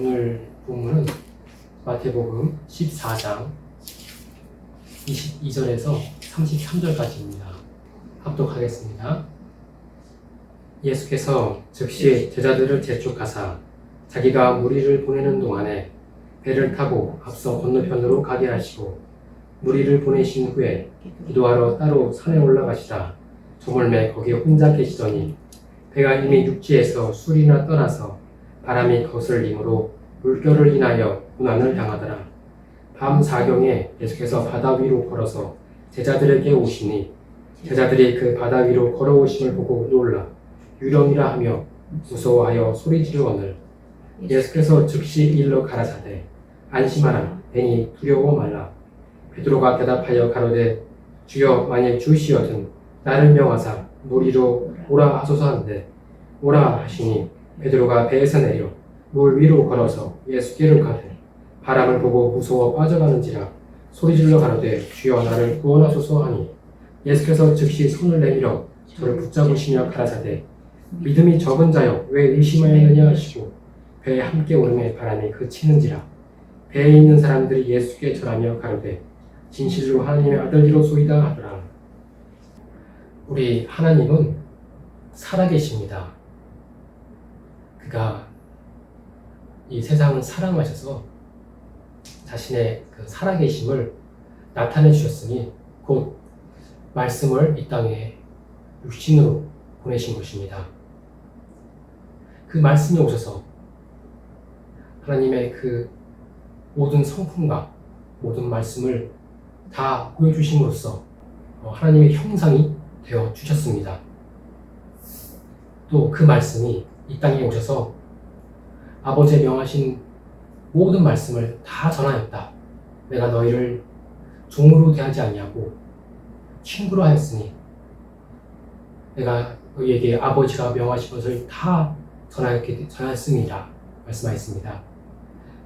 오늘 본문은 마태복음 14장 22절에서 33절까지입니다. 합독하겠습니다. 예수께서 즉시 제자들을 재촉하사 자기가 무리를 보내는 동안에 배를 타고 앞서 건너편으로 가게 하시고 무리를 보내신 후에 기도하러 따로 산에 올라가시다 저물매 거기 혼자 계시더니 배가 이미 육지에서 술이나 떠나서 바람이 거슬림으로 물결을 인하여 고난을 당하더라. 밤 사경에 예수께서 바다 위로 걸어서 제자들에게 오시니 제자들이 그 바다 위로 걸어오심을 보고 놀라 유령이라 하며 무서워하여 소리 지르거늘 예수께서 즉시 일러 가라사대 안심하라 배니 두려워 말라 베드로가 대답하여 가로되 주여 만일 주시여든 나를 명하사 무리로 오라 하소서 하는데 오라 하시니 베드로가 배에서 내려 물 위로 걸어서 예수께를 가되 바람을 보고 무서워 빠져가는지라 소리질러 가로되 주여 나를 구원하소서 하니 예수께서 즉시 손을 내밀어 저를 붙잡으시며 가라사대 믿음이 적은 자여 왜 의심하였느냐 하시고 배에 함께 오름에 바람이 그치는지라 배에 있는 사람들이 예수께 절하며 가로되 진실로 하나님의 아들이로소이다 하더라 우리 하나님은 살아계십니다. 그가 이 세상을 사랑하셔서 자신의 그 살아계심을 나타내 주셨으니 곧 말씀을 이 땅에 육신으로 보내신 것입니다. 그 말씀이 오셔서 하나님의 그 모든 성품과 모든 말씀을 다 보여주심으로써 어, 하나님의 형상이 되어 주셨습니다. 또 그 말씀이 이 땅에 오셔서 아버지의 명하신 모든 말씀을 다 전하였다. 내가 너희를 종으로 대하지 아니하고 친구로 하였으니 내가 너희에게 아버지가 명하신 것을 다 전하였기, 전하였습니다. 말씀하였습니다.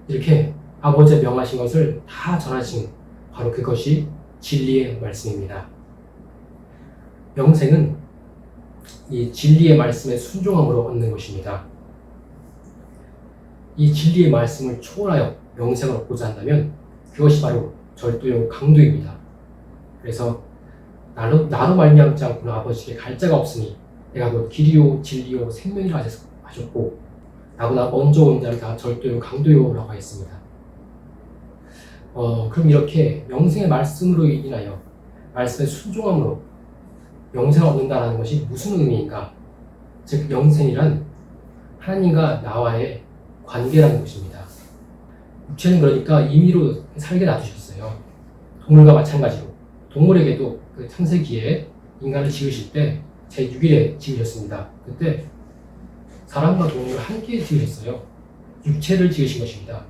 이렇게 아버지의 명하신 것을 다 전하신 바로 그것이 진리의 말씀입니다. 영생은 이 진리의 말씀에 순종함으로 얻는 것입니다. 이 진리의 말씀을 초월하여 영생을 얻고자 한다면 그것이 바로 절도요 강도입니다. 그래서 나로, 나로 말미암지 않고는 아버지께 갈 자가 없으니 내가 곧 길이요 진리요 생명이라 하셨고 나보다 먼저 온 자를 다 절도요 강도요라고 하였습니다. 어, 그럼 이렇게 영생의 말씀으로 인하여 말씀에 순종함으로 영생을 얻는다는 것이 무슨 의미인가? 즉 영생이란 하나님과 나와의 관계라는 것입니다. 육체는 그러니까 임의로 살게 놔두셨어요. 동물과 마찬가지로 동물에게도 그 창세기에 인간을 지으실 때 제 6일에 지으셨습니다. 그때 사람과 동물을 함께 지으셨어요. 육체를 지으신 것입니다.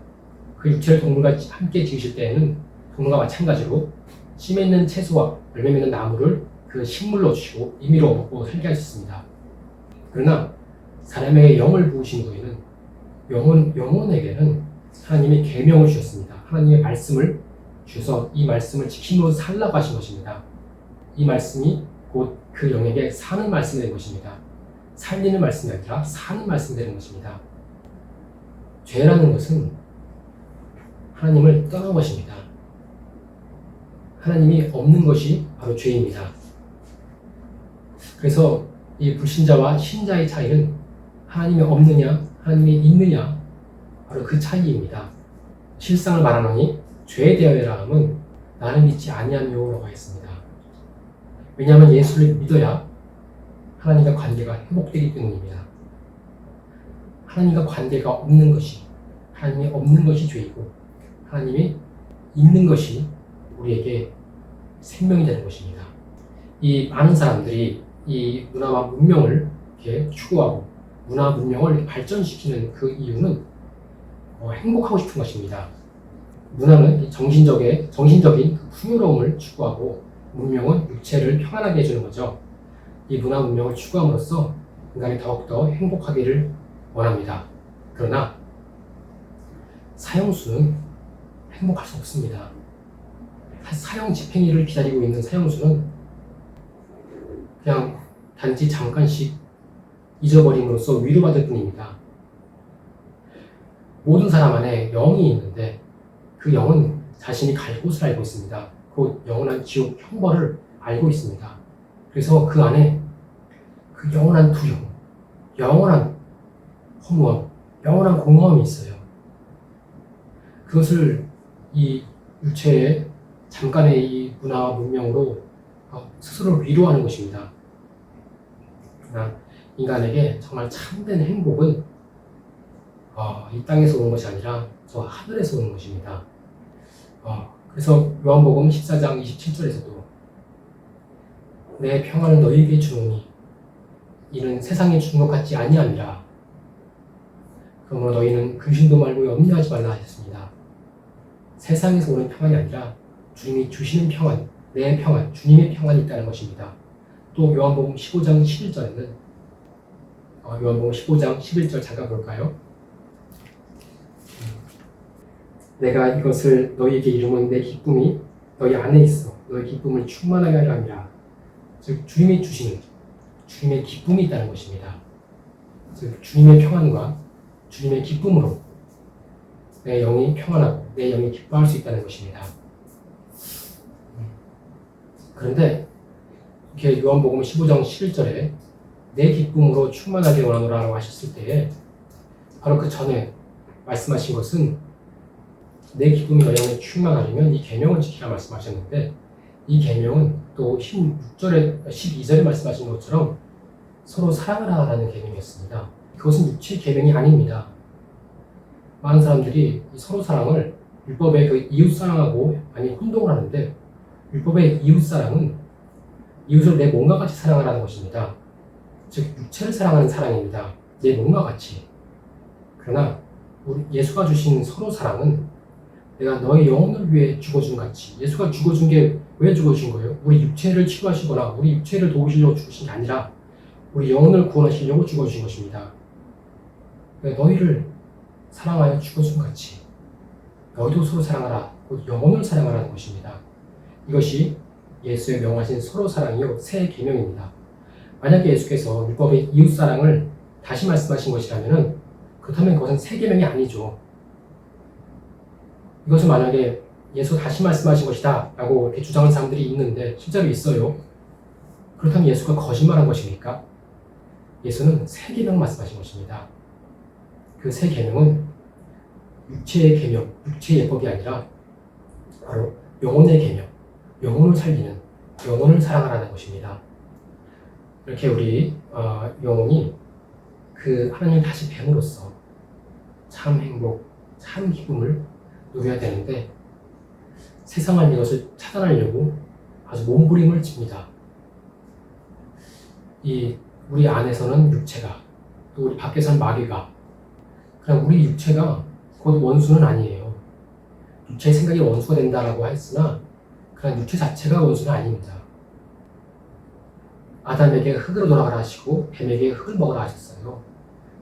그 육체를 동물과 함께 지으실 때에는 동물과 마찬가지로 심에 있는 채소와 열매 맺는 나무를 그 식물로 주시고 임의로 먹고 살게 하셨습니다. 그러나 사람에게 영을 부으신 후에는 영혼, 영혼에게는 하나님이 계명을 주셨습니다. 하나님의 말씀을 주셔서 이 말씀을 지킴으로 살라고 하신 것입니다. 이 말씀이 곧 그 영에게 사는 말씀이 되는 것입니다. 살리는 말씀이 아니라 사는 말씀이 되는 것입니다. 죄라는 것은 하나님을 떠난 것입니다. 하나님이 없는 것이 바로 죄입니다. 그래서 이 불신자와 신자의 차이는 하나님이 없느냐, 하나님이 있느냐, 바로 그 차이입니다. 실상을 말하노니 죄에 대하여라 함은 나는 믿지 아니하며라고 했습니다. 왜냐하면 예수를 믿어야 하나님과 관계가 회복되기 때문입니다. 하나님과 관계가 없는 것이 하나님이 없는 것이 죄이고 하나님이 있는 것이 우리에게 생명이 되는 것입니다. 이 많은 사람들이 이 문화와 문명을 이렇게 추구하고 문화 문명을 발전시키는 그 이유는 어, 행복하고 싶은 것입니다. 문화는 정신적인 정신적인 그 풍요로움을 추구하고 문명은 육체를 평안하게 해주는 거죠. 이 문화 문명을 추구함으로써 인간이 더욱더 행복하기를 원합니다. 그러나 사형수는 행복할 수 없습니다. 사형 집행일을 기다리고 있는 사형수는 그냥 단지 잠깐씩 잊어버림으로써 위로받을 뿐입니다. 모든 사람 안에 영이 있는데 그 영은 자신이 갈 곳을 알고 있습니다. 곧 영원한 지옥 형벌을 알고 있습니다. 그래서 그 안에 그 영원한 두려움, 영원한 허무함, 영원한 공허함이 있어요. 그것을 이 육체의 잠깐의 이 문화와 문명으로 어, 스스로 위로하는 것입니다. 인간에게 정말 참된 행복은 어, 이 땅에서 오는 것이 아니라 저 하늘에서 오는 것입니다. 어, 그래서 요한복음 14장 27절에서도 내 평안을 너희에게 주노니 이는 세상에 주는 것 같지 아니함이라 그러므로 너희는 근심도 말고 염려하지 말라 하셨습니다. 세상에서 오는 평안이 아니라 주님이 주시는 평안, 내 평안, 주님의 평안이 있다는 것입니다. 또 요한복음 15장 11절에는 어, 요한복음 15장 11절 잠깐 볼까요? 내가 이것을 너희에게 이루면 내 기쁨이 너희 안에 있어 너희 기쁨을 충만하게 함이라 즉 주님이 주시는 주님의 기쁨이 있다는 것입니다. 즉 주님의 평안과 주님의 기쁨으로 내 영이 평안하고 내 영이 기뻐할 수 있다는 것입니다. 그런데 이렇게 요한복음 15장 11절에 내 기쁨으로 충만하게 원하노라라고 하셨을 때에 바로 그 전에 말씀하신 것은 내 기쁨이 너희 안에 충만하려면 이 계명을 지키라 말씀하셨는데 이 계명은 또 16절에 12절에 말씀하신 것처럼 서로 사랑하라라는 계명이었습니다. 그것은 육체 계명이 아닙니다. 많은 사람들이 이 서로 사랑을 율법의 그 이웃 사랑하고 많이 혼동을 하는데 율법의 이웃 사랑은 이웃을 내 몸과 같이 사랑하라는 것입니다. 즉 육체를 사랑하는 사랑입니다. 내 몸과 같이. 그러나 우리 예수가 주신 서로 사랑은 내가 너의 영혼을 위해 죽어준 같이 예수가 죽어준 게 왜 죽어준 거예요? 우리 육체를 치료하시거나 우리 육체를 도우시려고 죽으신 게 아니라 우리 영혼을 구원하시려고 죽어준 것입니다. 그러니까 너희를 사랑하여 죽어준 같이 너희도 서로 사랑하라 곧 영혼을 사랑하라는 것입니다. 이것이 예수의 명하신 서로 사랑이요 새 계명입니다. 만약에 예수께서 율법의 이웃 사랑을 다시 말씀하신 것이라면은 그렇다면 그것은 새 계명이 아니죠. 이것은 만약에 예수 다시 말씀하신 것이다 라고 이렇게 주장하는 사람들이 있는데 실제로 있어요. 그렇다면 예수가 거짓말한 것입니까? 예수는 새 계명 말씀하신 것입니다. 그 새 계명은 육체의 계명, 육체의 예법이 아니라 바로 영혼의 계명, 영혼을 살리는 영혼을 사랑하라는 것입니다. 이렇게 우리 어, 영혼이 그 하나님을 다시 뱀으로써 참 행복, 참 기쁨을 누려야 되는데 세상은 이것을 차단하려고 아주 몸부림을 칩니다. 이 우리 안에서는 육체가 또 우리 밖에서는 마귀가 그냥 우리 육체가 곧 원수는 아니에요. 육체의 생각이 원수가 된다라고 했으나 그냥 육체 자체가 원수는 아닙니다. 아담에게 흙으로 돌아가라 하시고 뱀에게 흙을 먹으라 하셨어요.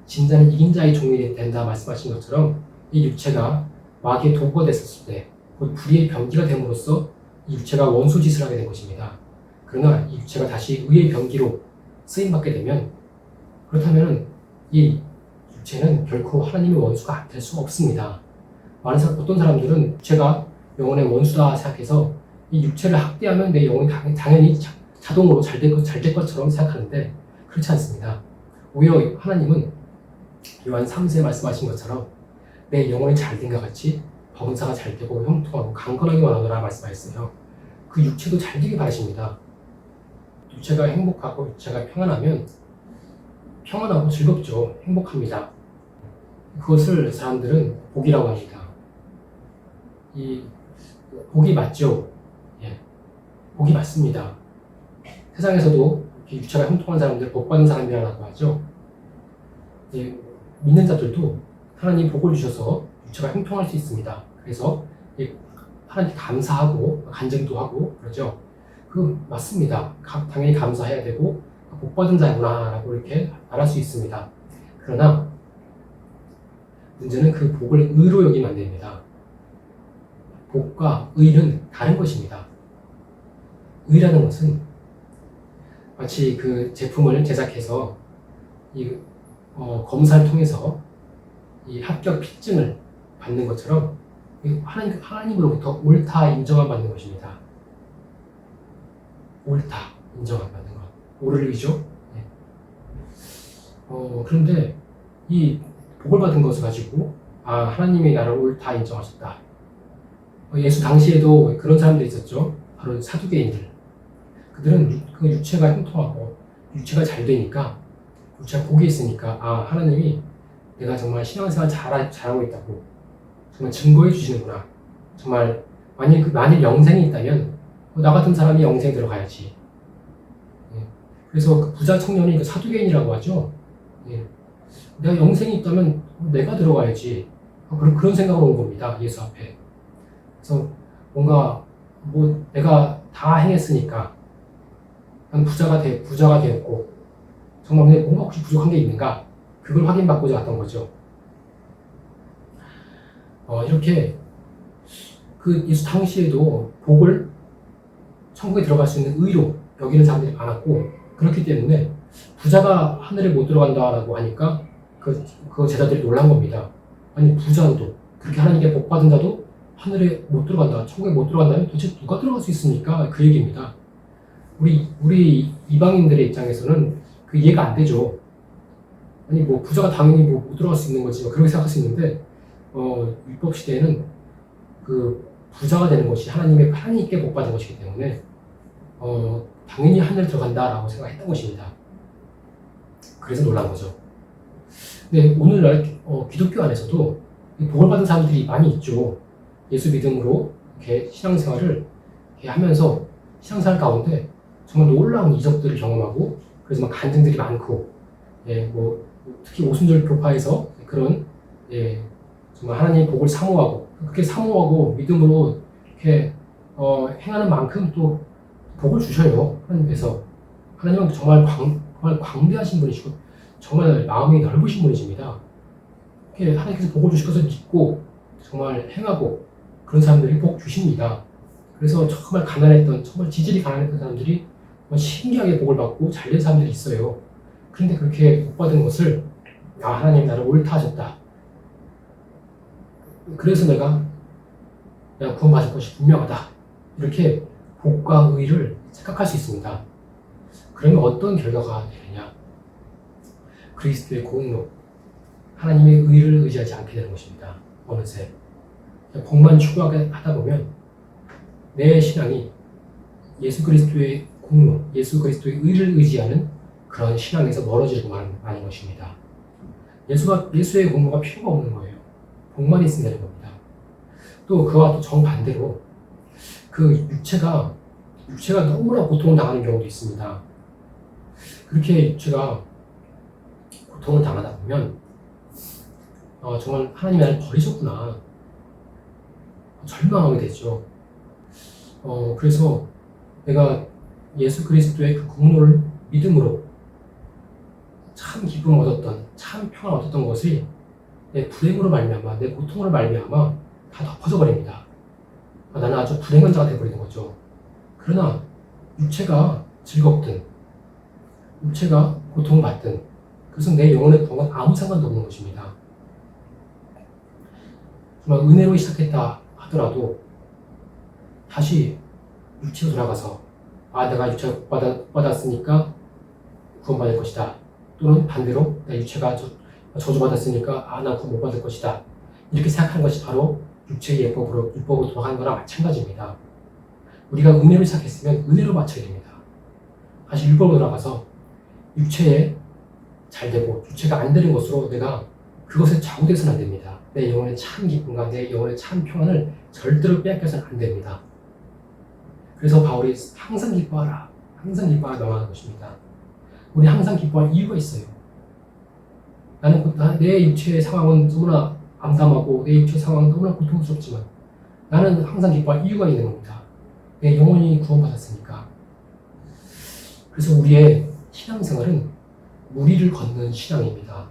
진자는 이긴 자의 종이 된다 말씀하신 것처럼 이 육체가 마귀의 도구가 됐었을 때, 곧 불의의 병기가 됨으로써 이 육체가 원수 짓을 하게 된 것입니다. 그러나 이 육체가 다시 의의 병기로 쓰임 받게 되면 그렇다면 이 육체는 결코 하나님의 원수가 될수 없습니다. 많은 사람, 어떤 사람들은 육체가 영혼의 원수다 생각해서 이 육체를 학대하면 내 영혼이 당- 당연히 자, 자동으로 잘될 잘될 것처럼 생각하는데 그렇지 않습니다. 오히려 하나님은 요한 3세에 말씀하신 것처럼 내 영혼이 잘된 것 같이 범사가 잘 되고 형통하고 강건하게 원하노라 말씀하셨어요. 그 육체도 잘 되길 바라십니다. 육체가 행복하고 육체가 평안하면 평안하고 즐겁죠. 행복합니다. 그것을 사람들은 복이라고 합니다. 이 복이 맞죠? 예, 복이 맞습니다. 세상에서도 육체가 형통한 사람들 복 받는 사람이라고 하죠. 예, 믿는 자들도 하나님 복을 주셔서 육체가 형통할 수 있습니다. 그래서 예, 하나님 감사하고 간증도 하고 그러죠. 그 맞습니다. 가- 당연히 감사해야 되고 복 받은 자구나라고 이렇게 말할 수 있습니다. 그러나 문제는 그 복을 의로 여기면 안 됩니다. 복과 의는 다른 것입니다. 의라는 것은 마치 그 제품을 제작해서 이 어, 검사를 통해서 이 합격 필증을 받는 것처럼 이 하나님, 하나님으로부터 옳다 인정을 받는 것입니다. 옳다 인정을 받는 것. 옳을 의죠. 네. 어, 그런데 이 복을 받은 것을 가지고 아 하나님이 나를 옳다 인정하셨다. 어, 예수 당시에도 그런 사람들이 있었죠. 바로 사두개인들. 그들은 유- 그 육체가 형통하고 육체가 잘 되니까 육체가 복이 있으니까 아 하나님이 내가 정말 신앙생활 잘 잘하고 있다고 정말 증거해 주시는구나. 정말 만일 그 만일 영생이 있다면 어, 나 같은 사람이 영생 들어가야지. 예. 그래서 그 부자 청년이 그 사두개인이라고 하죠. 예. 내가 영생이 있다면 내가 들어가야지. 어, 그런 그런 생각으로 온 겁니다. 예수 앞에. 그래서 뭔가 뭐 내가 다 행했으니까 난 부자가 돼 부자가 되었고 정말 근데 뭔가 혹시 부족한 게 있는가 그걸 확인받고자 왔던 거죠. 어, 이렇게 그 예수 당시에도 복을 천국에 들어갈 수 있는 의로 여기는 사람들이 많았고 그렇기 때문에 부자가 하늘에 못 들어간다라고 하니까 그, 그 제자들이 놀란 겁니다. 아니 부자도 그렇게 하나님께 복 받은 자도 하늘에 못 들어간다, 천국에 못 들어간다면 도대체 누가 들어갈 수 있습니까? 그 얘기입니다. 우리 우리 이방인들의 입장에서는 그 이해가 안 되죠. 아니 뭐 부자가 당연히 뭐 못 들어갈 수 있는 거지 뭐 그렇게 생각할 수 있는데 어 율법 시대에는 그 부자가 되는 것이 하나님의 하나님께 복 받은 것이기 때문에 어 당연히 하늘 들어간다라고 생각했던 것입니다. 그래서 놀란 거죠. 근데 오늘날 어, 기독교 안에서도 이 복을 받은 사람들이 많이 있죠. 예수 믿음으로 이렇게 신앙생활을 이렇게 하면서 신앙생활 가운데 정말 놀라운 이적들을 경험하고 그래서 막 간증들이 많고 예, 뭐 특히 오순절 교파에서 그런 예, 정말 하나님 복을 사모하고 그렇게 사모하고 믿음으로 이렇게 어, 행하는 만큼 또 복을 주셔요 하나님께서 하나님은 정말 광, 정말 광대하신 분이시고 정말 마음이 넓으신 분이십니다. 이렇게 하나님께서 복을 주실 것을 믿고 정말 행하고 그런 사람들이 복 주십니다. 그래서 정말 가난했던 정말 지질이 가난했던 사람들이 신기하게 복을 받고 잘된 사람들이 있어요. 그런데 그렇게 복 받은 것을 아 하나님 나를 옳다 하셨다. 그래서 내가 내가 구원받을 것이 분명하다. 이렇게 복과 의를 착각할 수 있습니다. 그러면 어떤 결과가 되느냐? 그리스도의 공로, 하나님의 의를 의지하지 않게 되는 것입니다. 어느새 복만 추구하게 하다 보면 내 신앙이 예수 그리스도의 공로, 예수 그리스도의 의를 의지하는 그런 신앙에서 멀어지고 마는, 것입니다. 예수가 예수의 공로가 필요가 없는 거예요. 복만 있으면 되는 겁니다. 또 그와 또 정반대로 그 육체가 육체가 너무나 고통을 당하는 경우도 있습니다. 그렇게 육체가 고통을 당하다 보면 어, 정말 하나님이 나를 버리셨구나 절망하게 되죠. 어, 그래서 내가 예수 그리스도의 그 공로를 믿음으로 참 기쁨 얻었던 참 평안 얻었던 것이 내 불행으로 말미암아 내 고통으로 말미암아 다 덮어져 버립니다. 아, 나는 아주 불행한 자가 되어버리는 거죠. 그러나 육체가 즐겁든 육체가 고통받든 그것은 내 영혼의 구원과 아무 상관도 없는 것입니다. 정말 은혜로 시작했다 하더라도 다시 육체로 돌아가서 아 육체가 받았, 받았으니까 구원받을 것이다. 또는 반대로 내 육체가 저, 저주받았으니까 아 나 구원 못 받을 것이다. 이렇게 생각하는 것이 바로 육체의 예법으로 율법으로 돌아가는 거랑 마찬가지입니다. 우리가 은혜로 시작했으면 은혜로 마쳐야 됩니다. 다시 율법으로 돌아가서 육체에 잘 되고 육체가 안 되는 것으로 내가 그것에 좌우돼서는 안 됩니다. 내 영혼의 참 기쁨과 내 영혼의 참 평안을 절대로 빼앗겨서는 안 됩니다. 그래서 바울이 항상 기뻐하라, 항상 기뻐하라 명하는 것입니다. 우리 항상 기뻐할 이유가 있어요. 나는 내 육체의 상황은 너무나 암담하고 내 육체 상황은 너무나 고통스럽지만 나는 항상 기뻐할 이유가 있는 겁니다. 내 영혼이 구원받았으니까. 그래서 우리의 신앙생활은 무리를 걷는 신앙입니다.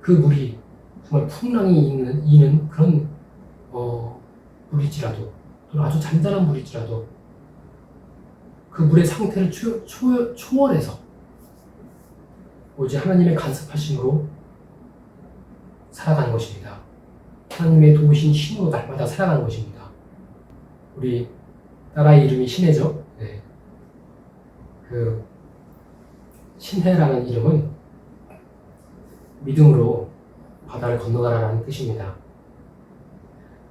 그 물이 정말 풍랑이 있는, 이는 그런 어, 물일지라도 또는 아주 잔잔한 물일지라도 그 물의 상태를 초, 초, 초월해서 오직 하나님의 간섭하심으로 살아가는 것입니다. 하나님의 도우신 신으로 날마다 살아가는 것입니다. 우리 나라의 이름이 신해죠. 네. 그 신해라는 이름은 믿음으로 바다를 건너가라는 뜻입니다.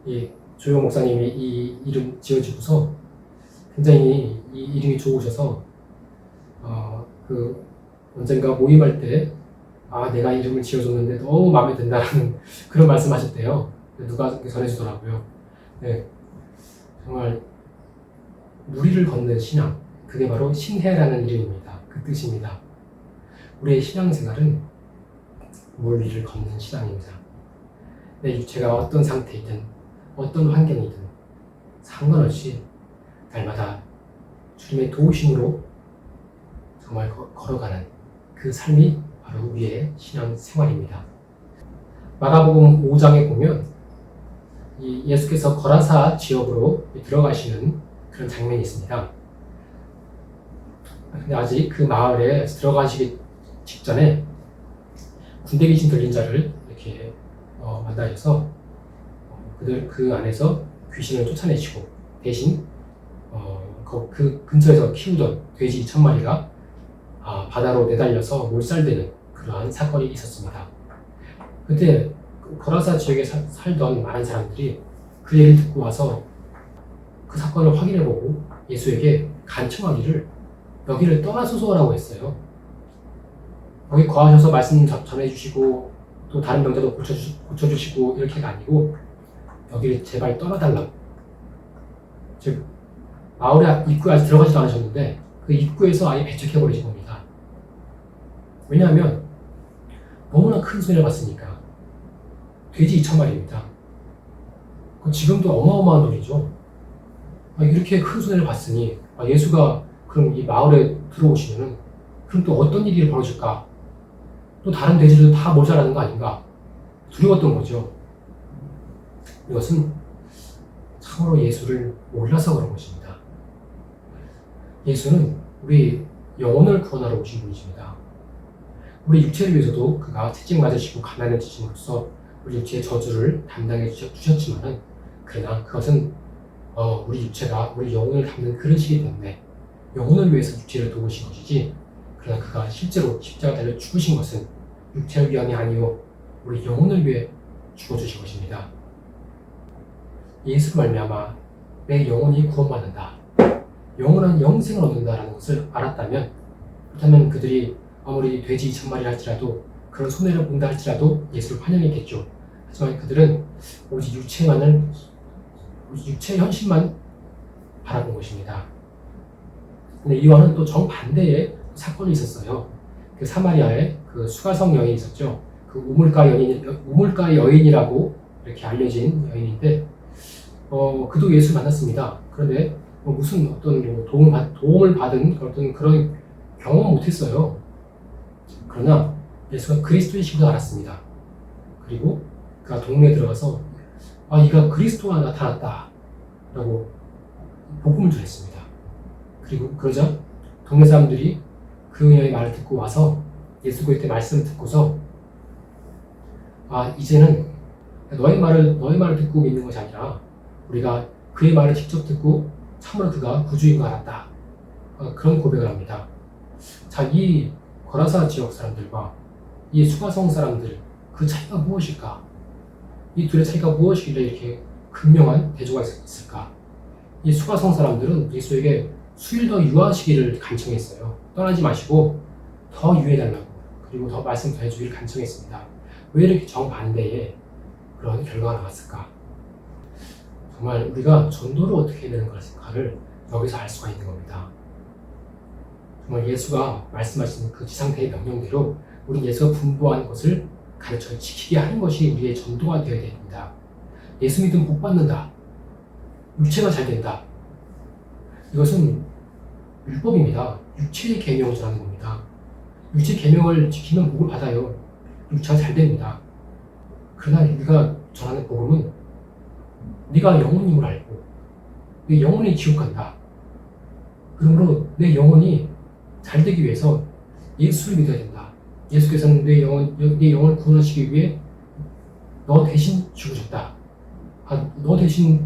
이 조용 목사님이 이 이름 지어주고서 굉장히 이 이름이 좋으셔서 어, 그 언젠가 모임할 때 아, 내가 이름을 지어줬는데 너무 마음에 든다라는 그런 말씀 하셨대요. 누가 전해주더라고요. 네. 정말 무리를 걷는 신앙. 그게 바로 신해라는 이름입니다. 그 뜻입니다. 우리의 신앙생활은 물 위를 걷는 신앙입니다. 내 육체가 어떤 상태이든 어떤 환경이든 상관없이 날마다 주님의 도우심으로 정말 거- 걸어가는 그 삶이 바로 우리의 신앙 생활입니다. 마가복음 5장에 보면 이 예수께서 거라사 지역으로 들어가시는 그런 장면이 있습니다. 근데 아직 그 마을에 들어가시기 직전에 군대 귀신 들린 자를 이렇게 어, 만나셔서 어, 그들 그 안에서 귀신을 쫓아내시고 대신 어, 그, 그 근처에서 키우던 돼지 천 마리가 아, 바다로 내달려서 몰살되는 그러한 사건이 있었습니다. 그때 그 거라사 지역에 사- 살던 많은 사람들이 그 얘기를 듣고 와서 그 사건을 확인해보고 예수에게 간청하기를 여기를 떠나소서라고 했어요. 여기 거하셔서 말씀 전- 전해주시고 또 다른 병자도 고쳐주, 고쳐주시고 이렇게가 아니고 여기를 제발 떠나달라고. 즉 마을에 입구에 아직 들어가지도 않으셨는데 그 입구에서 아예 배척해버리신 겁니다. 왜냐하면 너무나 큰 손해를 봤으니까 돼지 2천 마리입니다. 그 지금도 어마어마한 돈이죠. 아, 이렇게 큰 손해를 봤으니 아, 예수가 그럼 이 마을에 들어오시면은 그럼 또 어떤 일이 벌어질까? 또 다른 돼지들 다 모자라는 거 아닌가? 두려웠던 거죠. 이것은 참으로 예수를 몰라서 그런 것입니다. 예수는 우리 영혼을 구원하러 오신 분이십니다. 우리 육체를 위해서도 그가 책임을 가지시고 가난해지심으로써 우리 육체의 저주를 담당해 주셨- 주셨지만은 그러나 그것은 어, 우리 육체가 우리 영혼을 담는 그릇이기 때문에 영혼을 위해서 육체를 도우신 것이지 그러나 그가 실제로 십자가 달려 죽으신 것은 육체를 위함이 아니요 우리 영혼을 위해 죽어주신 것입니다. 예수로 말미암아 내 영혼이 구원받는다. 영원한 영생을 얻는다라는 것을 알았다면 그렇다면 그들이 아무리 돼지 천 마리 할지라도 그런 손해를 본다 할지라도 예수를 환영했겠죠. 하지만 그들은 오직 육체만을 오직 육체의 현실만 바라본 것입니다. 근데 이와는 또 정반대의 사건이 있었어요. 그 사마리아에 그 수가성 여인이 있었죠. 그 우물가 여인, 우물가 여인이라고 이렇게 알려진 여인인데, 어, 그도 예수 만났습니다. 그런데 뭐 무슨 어떤 뭐 도움, 받- 도움을 받은 어떤 그런 경험 못했어요. 그러나 예수가 그리스도이신 걸 알았습니다. 그리고 그가 동네에 들어가서 아, 이가 그리스도가 나타났다. 라고 복음을 전했습니다. 그리고 그러자 동네 사람들이 그 그녀의 말을 듣고 와서 예수 그리스도의 말씀을 듣고서 아, 이제는 너의 말을, 너의 말을 듣고 믿는 것이 아니라 우리가 그의 말을 직접 듣고 참으로 그가 구주인 걸 알았다. 어, 그런 고백을 합니다. 자, 이 거라사 지역 사람들과 이 수가성 사람들 그 차이가 무엇일까? 이 둘의 차이가 무엇이길래 이렇게 극명한 대조가 있- 있을까? 이 수가성 사람들은 예수에게 수일 더 유하시기를 간청했어요. 떠나지 마시고 더 유해달라고 그리고 더 말씀 더 해주기를 간청했습니다. 왜 이렇게 정반대의 그런 결과가 나왔을까? 정말 우리가 전도를 어떻게 해야 되는 것인가를 여기서 알 수가 있는 겁니다. 정말 예수가 말씀하신 그 지상태의 명령대로 우리 예수가 분부한 것을 가르쳐 지키게 하는 것이 우리의 전도가 되어야 됩니다. 예수 믿으면 복 받는다. 육체가 잘 된다. 이것은 율법입니다. 육체의 계명을 전하는 겁니다. 육체 계명을 지키면 복을 받아요. 육체가 잘 됩니다. 그러나 우리가 전하는 복음은 네가 영혼임을 알고 내 영혼이 지옥 간다. 그러므로 내 영혼이 잘 되기 위해서 예수를 믿어야 된다. 예수께서는 내 영혼, 내 영혼을 구원하시기 위해 너 대신 죽으셨다. 아, 너 대신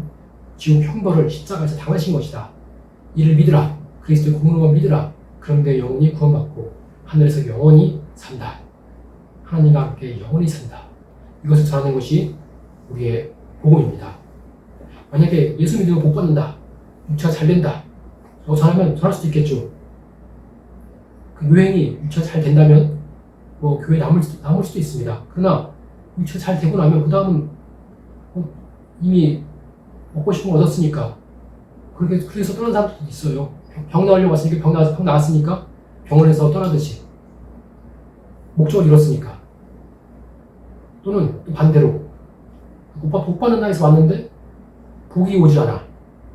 지옥 형벌을 십자가에서 당하신 것이다. 이를 믿으라. 그리스도의 공로만 믿으라. 그럼 내 영혼이 구원받고 하늘에서 영원히 산다. 하나님과 함께 영원히 산다. 이것을 전하는 것이 우리의 복음입니다. 만약에 예수 믿으면 복 받는다. 육체가 잘 된다. 어, 잘하면 잘할 수도 있겠죠. 그 유행이 유치가 잘 된다면 뭐 교회 남을 수도, 남을 수도 있습니다. 그러나 유치가 잘 되고 나면 그 다음은 어, 이미 먹고 싶은 거 얻었으니까 그렇게 그래서 떠난 사람도 있어요. 병, 병 나으려고 왔으니까 병, 나, 병 나았으니까 병원에서 떠나듯이 목적을 이뤘으니까 또는 또 반대로 오빠 복 받는 나에서 왔는데 복이 오지 않아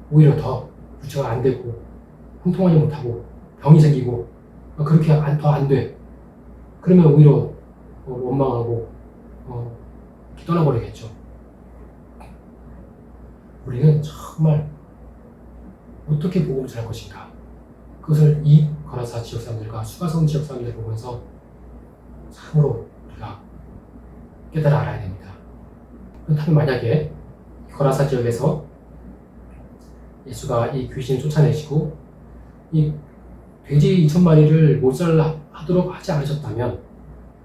오히려 더 유치가 안 되고 형통하지 못하고 병이 생기고 그렇게 더 안 돼. 그러면 오히려 어, 원망하고 어, 떠나버리겠죠. 우리는 정말 어떻게 복음을 전할 것인가. 그것을 이 거라사 지역 사람들과 수가성 지역 사람들 보면서 참으로 우리가 깨달아 알아야 됩니다. 그렇다면 만약에 거라사 지역에서 예수가 이 귀신을 쫓아내시고 이 돼지 2천 마리를 몰살하도록 하지 않으셨다면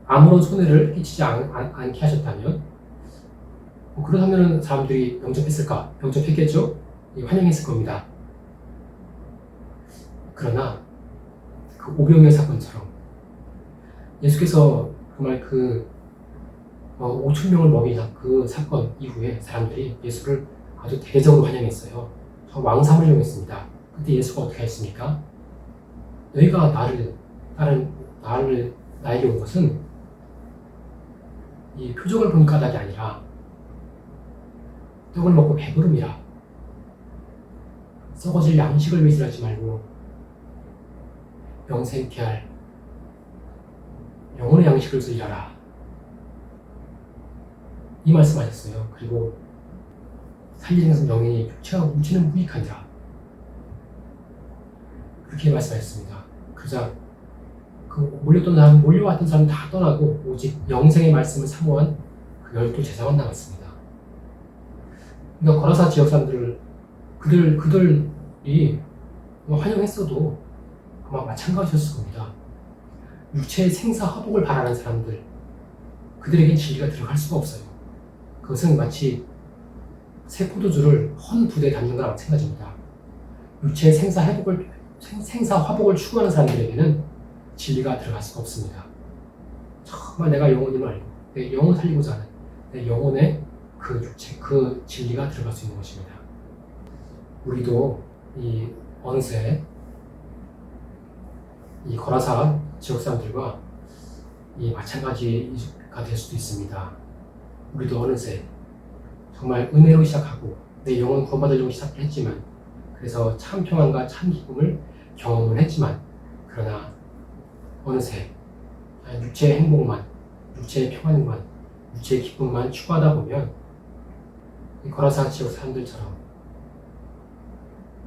아무런 손해를 끼치지 않, 않, 게 하셨다면 뭐 그렇다면 사람들이 영접했을까? 영접했겠죠? 환영했을 겁니다. 그러나 그 오병의 사건처럼 예수께서 정말 그 어, 5천 명을 먹인 그 사건 이후에 사람들이 예수를 아주 대대적으로 환영했어요. 왕삼을 이용했습니다. 그때 예수가 어떻게 했습니까? 너희가 나를 다른 나를 나에게 온 것은 이 표적을 본 까닭이 아니라 떡을 먹고 배부름이라 썩어질 양식을 위해서 하지 말고 영생케 할 영혼의 양식을 일하라 이 말씀하셨어요. 그리고 살리는 영인이 육체가 뭉치는 무익하니라 그렇게 말씀하셨습니다. 그자 그 몰렸던 사람, 몰려왔던 사람 다 떠나고 오직 영생의 말씀을 사모한 그 열두 제자만 남았습니다. 그러니까 거라사 지역 사람들을 그들 그들이 환영했어도 아마 마찬가지였을 겁니다. 육체의 생사 화복을 바라는 사람들 그들에게 진리가 들어갈 수가 없어요. 그것은 마치 새 포도주를 헌 부대에 담는 거랑 마찬가지입니다. 육체의 생사 회복을 생사 화복을 추구하는 사람들에게는 진리가 들어갈 수가 없습니다. 정말 내가 영혼임을 알고 내 영혼 살리고자 하는 내 영혼의 그 육체, 그 진리가 들어갈 수 있는 것입니다. 우리도 이 어느새 이 거라사 지역 사람들과 이 마찬가지가 될 수도 있습니다. 우리도 어느새 정말 은혜로 시작하고 내 영혼 구원받으려고 시작했지만 그래서 참 평안과 참 기쁨을 경험을 했지만 그러나 어느새 육체의 행복만, 육체의 평안만, 육체의 기쁨만 추구하다 보면 이 거라사 지역 사람들처럼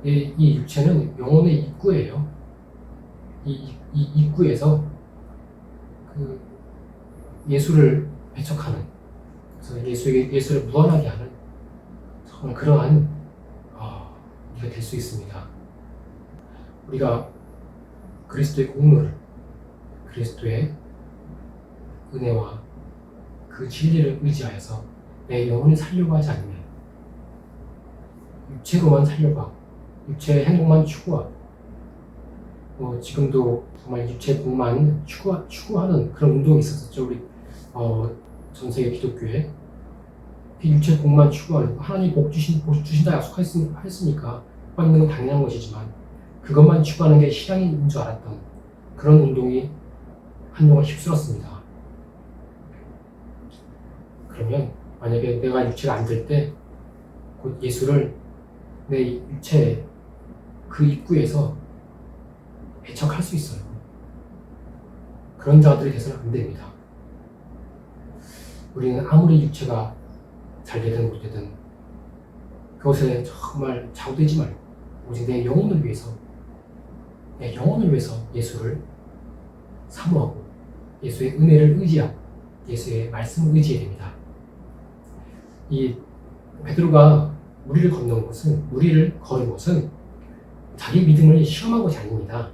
이, 이 육체는 영혼의 입구예요. 이, 이 입구에서 그 예수를 배척하는 예수에게 예수를 무한하게 하는 정말 그러한 어, 우리가 될 수 있습니다. 우리가 그리스도의 공로를 그리스도의 은혜와 그 진리를 의지하여서 내 영혼을 살려고 하지 않으면 육체로만 살려고 하고 육체의 행복만 추구하고 어, 지금도 정말 육체 복만 추구, 추구하는 그런 운동이 있었죠 우리 어, 전 세계 기독교에 그 육체 복만 추구하는 하나님 복 주신 복 주신다 약속했으니까 받는 건 당연한 것이지만 그것만 추구하는 게 신앙인 줄 알았던 그런 운동이 한동안 휩쓸었습니다. 그러면 만약에 내가 육체가 안 될 때 곧 예수를 내 육체 그 입구에서 배척할 수 있어요. 그런 자들이 돼서는 안 됩니다. 우리는 아무리 육체가 잘 되든 못 되든 그것에 정말 좌우되지 말고 오직 내 영혼을 위해서 내 영혼을 위해서 예수를 사모하고 예수의 은혜를 의지하고 예수의 말씀을 의지해야 됩니다. 이 베드로가 무리를 건넌 것은 무리를 걸은 것은 자기 믿음을 시험한 것이 아닙니다.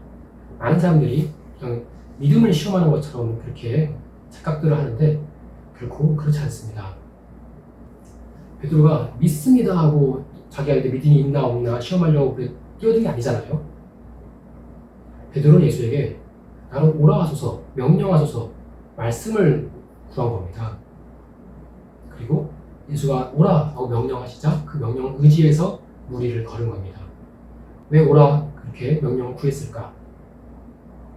많은 사람들이 그냥 믿음을 시험하는 것처럼 그렇게 착각들을 하는데 결코 그렇지 않습니다. 베드로가 믿습니다 하고 이제 믿음이 있나 없나 시험하려고 그래 뛰어든 게 아니잖아요. 베드로는 예수에게 나는 오라 하소서 명령하소서 말씀을 구한 겁니다. 그리고 예수가 오라 하고 명령하시자 그 명령을 의지해서 무리를 걸은 겁니다. 왜 오라 그렇게 명령을 구했을까?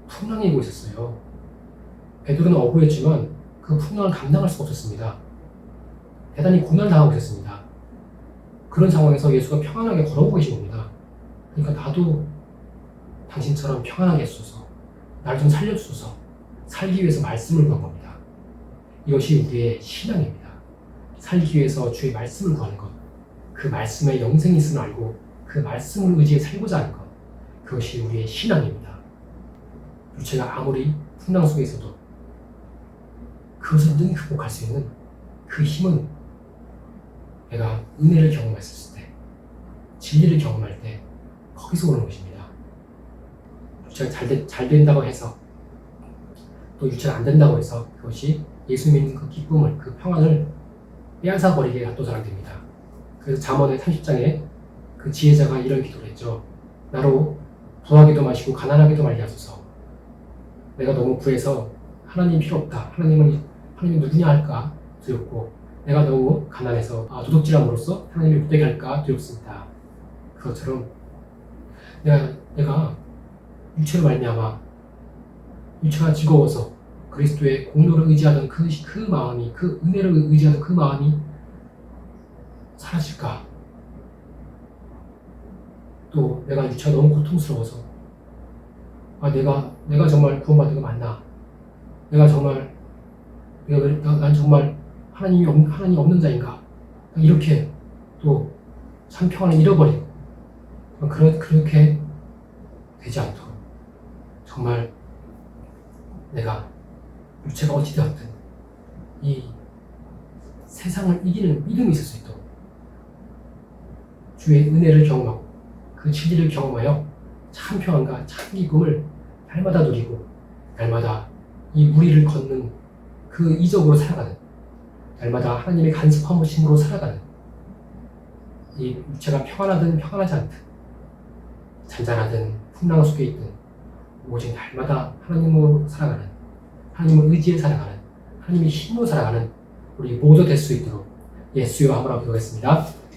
풍랑이 고 있었어요. 베드로는 어부였지만 그 풍랑을 감당할 수가 없었습니다. 대단히 고난을 당하고 있었습니다. 그런 상황에서 예수가 평안하게 걸어오고 계신 겁니다. 그러니까 나도 당신처럼 평안하게 해주소서. 나를 좀 살려주소서. 살기 위해서 말씀을 구한 겁니다. 이것이 우리의 신앙입니다. 살기 위해서 주의 말씀을 구하는 것. 그 말씀에 영생이 있음을 알고 그 말씀을 의지해 살고자 하는 것. 그것이 우리의 신앙입니다. 육체가 아무리 풍랑 속에서도 그것을 늘 극복할 수 있는 그 힘은 내가 은혜를 경험했을 때, 진리를 경험할 때 거기서 오는 것입니다. 육체가 잘, 된, 잘 된다고 해서 또 육체가 안 된다고 해서 그것이 예수 믿는 그 기쁨을, 그 평안을 빼앗아 버리게 놔둬서는 안 됩니다. 그래서 잠언의 30장에 그 지혜자가 이런 기도를 했죠. 나로 부하게도 마시고 가난하게도 말게 하소서. 내가 너무 부해서 하나님 필요 없다. 하나님은 하나님 누구냐 할까 두렵고 내가 너무 가난해서 아, 도둑질함으로써 하나님을 못되게 할까 두렵습니다. 그것처럼 내가 내가 육체로 말미암아 육체가 즐거워서 그리스도의 공로를 의지하던 그, 그 마음이 그 은혜를 의지하던 그 마음이 사라질까? 또 내가 육체가 너무 고통스러워서 아 내가 내가 정말 구원받은 거 맞나? 내가 정말 내가 난 정말 하나님이 없, 하나님 없는 자인가? 이렇게 또 참 평안을 잃어버리고 그런 그렇게 되지 않도록 정말 내가 육체가 어찌되었든 이 세상을 이기는 믿음이 있을 수 있도록 주의 은혜를 경험하고 그 진리를 경험하여 참 평안과 참 기쁨을 날마다 누리고 날마다 이 무리를 걷는 그 이적으로 살아가는 날마다 하나님의 간섭한 모심으로 살아가는 이 육체가 평안하든 평안하지 않든 잔잔하든 풍랑 속에 있든 오직 날마다 하나님으로 살아가는 하나님을 의지해 살아가는 하나님의 힘으로 살아가는 우리 모두 될 수 있도록 예수여 한번 기도하겠습니다.